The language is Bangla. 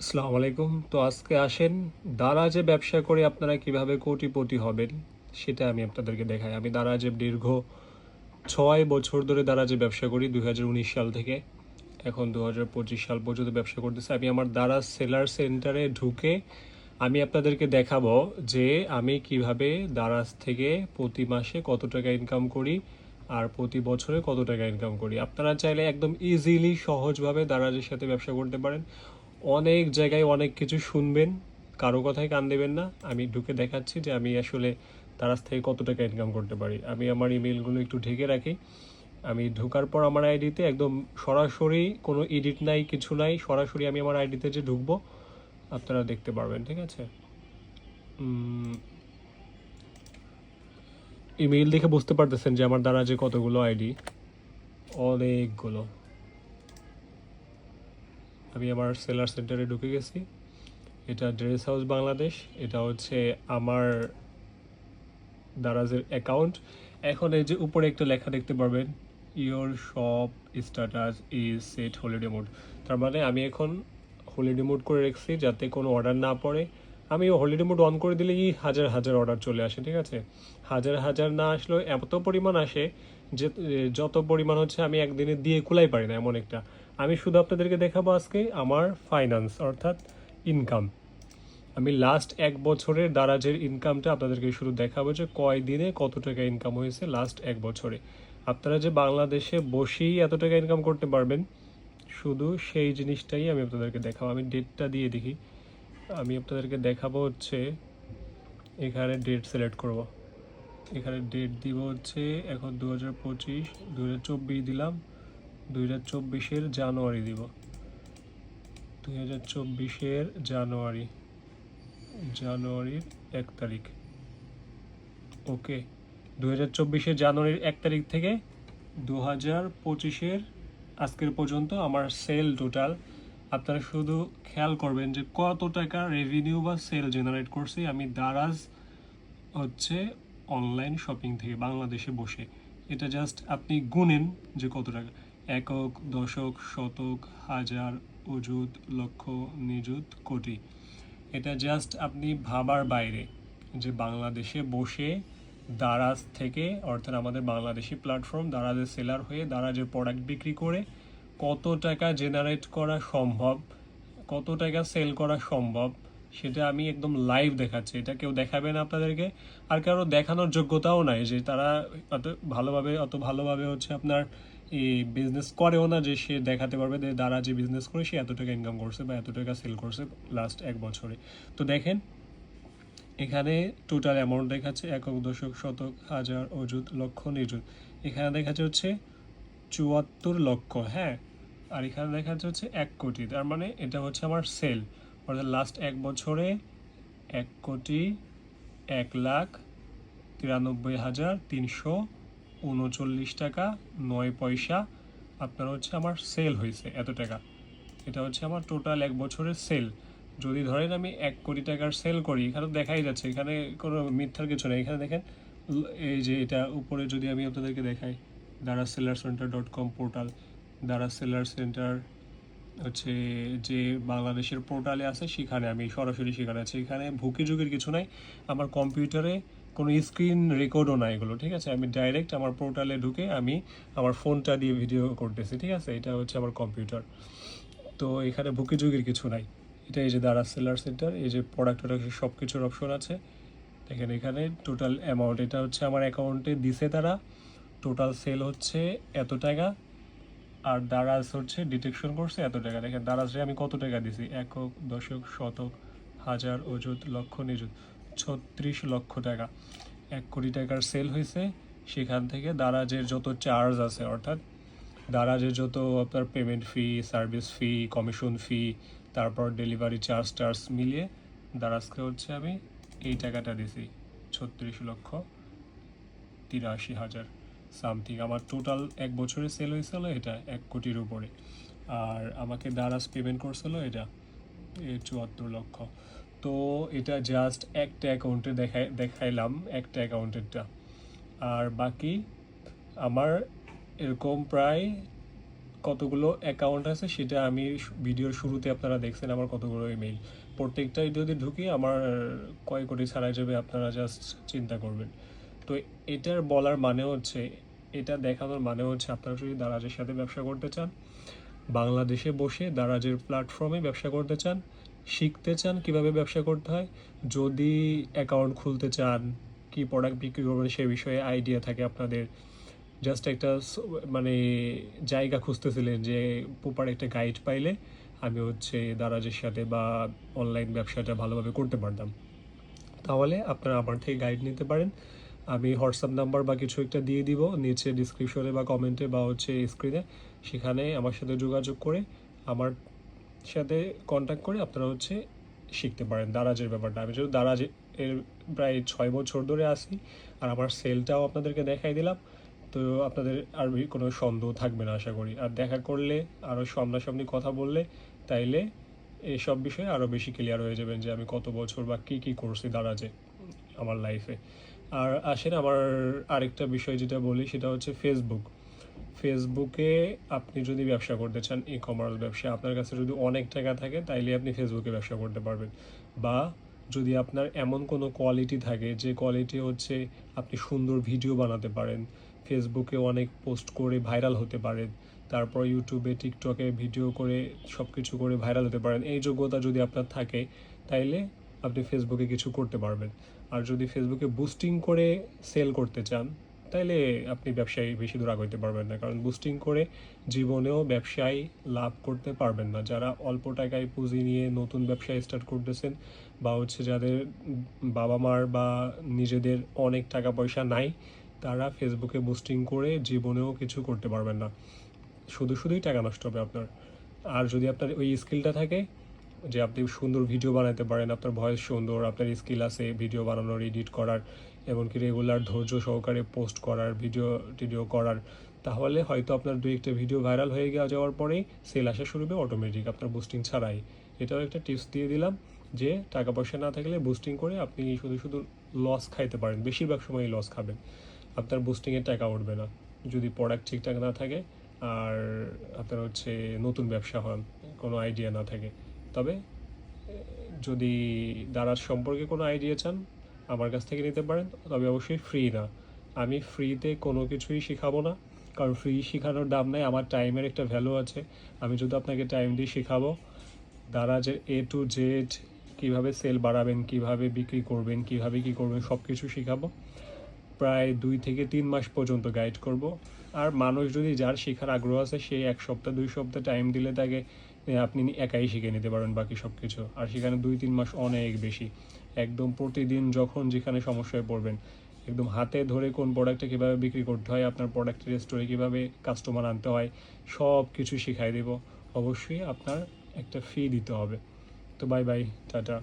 আসসালামু আলাইকুম তো আজকে আসেন, দারাজে ব্যবসা করে আপনারা কীভাবে কোটিপতি হবেন সেটা আমি আপনাদেরকে দেখাই। আমি দারাজে দীর্ঘ ছয় বছর ধরে দারাজে ব্যবসা করি, দুই সাল থেকে। এখন দুহাজার পঁচিশ সাল পর্যন্ত ব্যবসা করতেছি। আমি আমার দারাজ সেলার সেন্টারে ঢুকে আমি আপনাদেরকে দেখাবো যে আমি কীভাবে দারাজ থেকে প্রতি মাসে কত টাকা ইনকাম করি আর প্রতি বছরে কত টাকা ইনকাম করি। আপনারা চাইলে একদম ইজিলি সহজভাবে দারাজের সাথে ব্যবসা করতে পারেন। অনেক জায়গায় অনেক কিছু শুনবেন, কারও কথায় কান দেবেন না। আমি ঢুকে দেখাচ্ছি যে আমি আসলে দারাজ থেকে কত টাকা ইনকাম করতে পারি। আমি আমার ইমেলগুলো একটু ঢেকে রাখি। আমি ঢোকার পর আমার আইডিতে একদম সরাসরি কোনো এডিট নাই, কিছু নাই, সরাসরি আমি আমার আইডিতে যে ঢুকবো, আপনারা দেখতে পারবেন, ঠিক আছে? ইমেইল দেখে বুঝতে পারতেছেন যে আমার দ্বারা যে কতগুলো আইডি অনেকগুলো। আমি আমার সেলার সেন্টারে ঢুকে গেছি। এটা ড্রেস হাউস বাংলাদেশ এটা হচ্ছে আমার দারাজের অ্যাকাউন্ট এখন এই যে উপরে একটা লেখা দেখতে পারবেন your shop status is set holiday mode তার মানে আমি এখন হলিডে মোড করে রেখেছি যাতে কোনো অর্ডার না পড়ে। আমি হলিডে মোড অন করে দিলেই হাজার হাজার অর্ডার চলে আসে, ঠিক আছে? হাজার হাজার না আসলেও এত পরিমাণ আসে যে যত পরিমাণ হচ্ছে আমি একদিনে দিয়ে কুলাই পারি না, এমন একটা। আমি শুধু আপনাদেরকে দেখাবো আজকে আমার ফাইন্যান্স অর্থাৎ ইনকাম আমি লাস্ট এক বছরের দারাজের ইনকামটা আপনাদেরকে শুধু দেখাবো যে কয় দিনে কত টাকা ইনকাম হয়েছে লাস্ট এক বছরে। আপনারা যে বাংলাদেশে বসেই এত টাকা ইনকাম করতে পারবেন, শুধু সেই জিনিসটাই আমি আপনাদেরকে দেখাবো। আমি ডেটটা দিয়ে দেখি। আমি আপনাদেরকে দেখাবো হচ্ছে, এখানে ডেট সিলেক্ট করব। এখানে ডেট দিব হচ্ছে, এখন দু হাজার পঁচিশ দিলাম। দুই হাজার চব্বিশের জানুয়ারি দিব। দুই হাজার চব্বিশের জানুয়ারি। জানুয়ারির এক তারিখ। ওকে। দু হাজার চব্বিশের জানুয়ারির এক তারিখ থেকে দু হাজার পঁচিশের আজকের পর্যন্ত আমার সেল টোটাল আপনারা শুধু খেয়াল করবেন যে কত টাকা রেভিনিউ বা সেল জেনারেট করছি। আমি দারাজ হচ্ছে অনলাইন শপিং থেকে, বাংলাদেশে বসে। এটা জাস্ট আপনি গুনেন যে কত টাকা। একক, দশক, শতক, হাজার, অযুত, লক্ষ, নিযুত, কোটি। এটা জাস্ট আপনি ভাবার বাইরে যে বাংলাদেশে বসে দারাজ থেকে, অর্থাৎ আমাদের বাংলাদেশি প্ল্যাটফর্ম দারাজের সেলার হয়ে দারাজের প্রোডাক্ট বিক্রি করে কত টাকা জেনারেট করা সম্ভব, কত টাকা সেল করা সম্ভব, সেটা আমি একদম লাইভ দেখাচ্ছি। এটা কেউ দেখাবে না আপনাদেরকে। আর কারও দেখানোর যোগ্যতাও নাই যে তারা অত ভালোভাবে অত ভালোভাবে হচ্ছে আপনার বিজনেস করেও না যে সে দেখাতে পারবে যে দ্বারা যে বিজনেস করে সে এত টাকা ইনকাম করছে বা এত টাকা সেল করছে লাস্ট এক বছরে। তো দেখেন, এখানে টোটাল অ্যামাউন্ট দেখাচ্ছে একক, দশক, শতক, হাজার, অযুত, লক্ষ, নিযুত। এখানে দেখাচ্ছে হচ্ছে চুয়াত্তর লক্ষ হ্যাঁ? আর এখানে দেখাচ্ছে হচ্ছে এক কোটি। তার মানে এটা হচ্ছে আমার সেল অর্থাৎ লাস্ট এক বছরে এক কোটি এক লাখ তিরানব্বই হাজার তিনশো উনচল্লিশ টাকা, নয় পয়সা। আপনার হচ্ছে আমার সেল হয়েছে এত টাকা। এটা হচ্ছে আমার টোটাল এক বছরের সেল যদি ধরেন আমি এক কোটি টাকার সেল করি, এখানে দেখাই যাচ্ছে, এখানে কোনো মিথ্যার কিছু নেই। এখানে দেখেন এই যে এটা উপরে যদি আমি আপনাদেরকে দেখাই Daraz seller center dot com portal Daraz seller center হচ্ছে যে বাংলাদেশের পোর্টালে আছে, সেখানে আমি সরাসরি সেখানে আছি। এখানে ভুকি যুগের কিছু নাই। আমার কম্পিউটারে কোনো স্ক্রিন রেকর্ডও নাই এগুলো, ঠিক আছে? আমি ডাইরেক্ট আমার পোর্টালে ঢুকে আমি আমার ফোনটা দিয়ে ভিডিও করতেছি, ঠিক আছে? এটা হচ্ছে আমার কম্পিউটার তো এখানে ভুকি যুগের কিছু নাই। এটা এই যে দারা সেলার সেন্টার এই যে প্রোডাক্ট প্রোডাক্ট সব কিছুর অপশন আছে। দেখেন এখানে টোটাল অ্যামাউন্ট এটা হচ্ছে আমার অ্যাকাউন্টে দিছে তারা। টোটাল সেল হচ্ছে এত টাকা, আর দারাজ হচ্ছে ডিটেকশন করছে এত টাকা। দেখেন দারাজে আমি কত টাকা দিছি? একক, দশক, শতক, হাজার, অযুত, লক্ষ, নিযুত। ছত্রিশ লক্ষ টাকা। এক কোটি টাকার সেল হয়েছে। সেখান থেকে দারাজের যত চার্জ আছে, অর্থাৎ দারাজের যত আপনার payment fee service fee commission fee তারপর ডেলিভারি চার্জ টার্জ মিলিয়ে দারাজকে হচ্ছে আমি এই টাকাটা দিছি, ছত্রিশ লক্ষ তিরাশি হাজার সামথিং আমার টোটাল এক বছরে সেল হয়েছিল এটা এক কোটির উপরে। আর আমাকে দারাজ পেমেন্ট করছিল এটা চুয়াত্তর লক্ষ। তো এটা জাস্ট একটা অ্যাকাউন্টে দেখাই দেখাইলাম, একটা অ্যাকাউন্টেরটা আর বাকি আমার এরকম প্রায় কতগুলো অ্যাকাউন্ট আছে সেটা আমি ভিডিওর শুরুতে আপনারা দেখছেন আমার কতগুলো ইমেইল প্রত্যেকটাই যদি ঢুকি আমার কয় কোটি ছাড়াই যাবে আপনারা জাস্ট চিন্তা করবেন। তো এটার বলার মানে হচ্ছে, এটা দেখানোর মানে হচ্ছে আপনারা যদি দারাজের সাথে ব্যবসা করতে চান, বাংলাদেশে বসে দারাজের প্ল্যাটফর্মে ব্যবসা করতে চান শিখতে চান, কীভাবে ব্যবসা করতে হয়? যদি অ্যাকাউন্ট খুলতে চান, কি প্রোডাক্ট বিক্রি করবেন সে বিষয়ে আইডিয়া থাকে আপনাদের। জাস্ট একটা মানে জায়গা খুঁজতেছিলেন যে প্রপার একটা গাইড পাইলে আমি হচ্ছে দারাজের সাথে বা অনলাইন ব্যবসাটা ভালোভাবে করতে পারতাম। তাহলে আপনারা আমার থেকে গাইড নিতে পারেন। আমি হোয়াটসঅ্যাপ নাম্বার বা কিছু একটা দিয়ে দিব, নিচে ডিসক্রিপশনে বা কমেন্টে বা হচ্ছে স্ক্রিনে সেখানে আমার সাথে যোগাযোগ করে আমার সাথে কন্ট্যাক্ট করে আপনারা হচ্ছে শিখতে পারেন দারাজের ব্যাপারটা। আমি যেহেতু দারাজ এর প্রায় ছয় বছর ধরে আসি আর আমার সেলটাও আপনাদেরকে দেখাই দিলাম, তো আপনাদের আর কোনো সন্দেহ থাকবে না আশা করি। আর দেখা করলে আরও সামনাসামনি কথা বললে, তাইলে এসব বিষয়ে আরও বেশি ক্লিয়ার হয়ে যাবেন যে আমি কত বছর বা কী কী করছি দারাজে, আমার লাইফে আর আসেন, আমার আরেকটা বিষয় যেটা বলি, সেটা হচ্ছে ফেসবুক ফেসবুকে আপনি যদি ব্যবসা করতে চান ই কমার্স ব্যবসা, আপনার কাছে যদি অনেক টাকা থাকে, তাইলে আপনি ফেসবুকে ব্যবসা করতে পারবেন। বা যদি আপনার এমন কোনো কোয়ালিটি থাকে, যে কোয়ালিটি হচ্ছে আপনি সুন্দর ভিডিও বানাতে পারেন ফেসবুকে অনেক পোস্ট করে ভাইরাল হতে পারেন, তারপর ইউটিউবে টিকটকে ভিডিও করে সব কিছু করে ভাইরাল হতে পারেন, এই যোগ্যতা যদি আপনার থাকে, তাইলে আপনি ফেসবুকে কিছু করতে পারবেন। আর যদি ফেসবুকে বুস্টিং করে সেল করতে চান তাইলে আপনি ব্যবসায় বেশি দূর আগাইতে পারবেন না। কারণ বুস্টিং করে জীবনেও ব্যবসায় লাভ করতে পারবেন না। যারা অল্প টাকায় পুঁজি নিয়ে নতুন ব্যবসা স্টার্ট করতেছেন বা হচ্ছে যাদের বাবা মার বা নিজেদের অনেক টাকা পয়সা নাই, তারা ফেসবুকে বুস্টিং করে জীবনেও কিছু করতে পারবেন না। শুধু শুধুই টাকা নষ্ট হবে আপনার। আর যদি আপনার ওই স্কিলটা থাকে যে আপনি সুন্দর ভিডিও বানাতে পারেন, আপনার ভয়েস সুন্দর, আপনার স্কিল আছে ভিডিও বানানোর এডিট করার, এমনকি রেগুলার ধৈর্য সহকারে পোস্ট করার ভিডিও টিডিও করার, তাহলে হয়তো আপনার দুই একটা ভিডিও ভাইরাল হয়ে গিয়ে যাওয়ার পরেই সেল আসা শুরু হবে অটোমেটিক আপনার বুস্টিং ছাড়াই। এটাও একটা টিপস দিয়ে দিলাম যে টাকা পয়সা না থাকলে বুস্টিং করে আপনি শুধু শুধু লস খাইতে পারেন, বেশিরভাগ সময়ই লস খাবেন। আপনার বুস্টিংয়ের টাকা উঠবে না। যদি প্রোডাক্ট ঠিকঠাক না থাকে আর আপনার হচ্ছে নতুন ব্যবসা হন কোনো আইডিয়া না থাকে। তবে যদি দারাজ সম্পর্কে কোনো আইডিয়া চান, আমার কাছ থেকে নিতে পারেন, তবে অবশ্যই ফ্রি না। আমি ফ্রিতে কোনো কিছুই শেখাবো না, কারণ ফ্রি শেখানোর দাম নাই, আমার টাইমের একটা ভ্যালু আছে। আমি যদি আপনাকে টাইম দিয়ে শেখাবো দারাজের এ টু জেড কীভাবে সেল বাড়াবেন, কীভাবে বিক্রি করবেন, কীভাবে কি করবেন সব কিছু শেখাবো। প্রায় দুই থেকে তিন মাস পর্যন্ত গাইড করব। আর মানুষ যদি যার শেখার আগ্রহ আছে, সে এক সপ্তাহ, দুই সপ্তাহ টাইম দিলে তাকে আপনি একাই শিখে নিতে পারেন বাকি সব কিছু আর সেখানে দুই তিন মাস অনেক বেশি। একদম প্রতিদিন যখন যেখানে সমস্যায় পড়বেন, একদম হাতে ধরে কোন প্রোডাক্টটা কীভাবে বিক্রি করতে হয়, আপনার প্রোডাক্টের স্টোরে কীভাবে কাস্টমার আনতে হয় সব কিছু শিখাই দেব। অবশ্যই আপনার একটা ফি দিতে হবে। তো বাই বাই টাটা।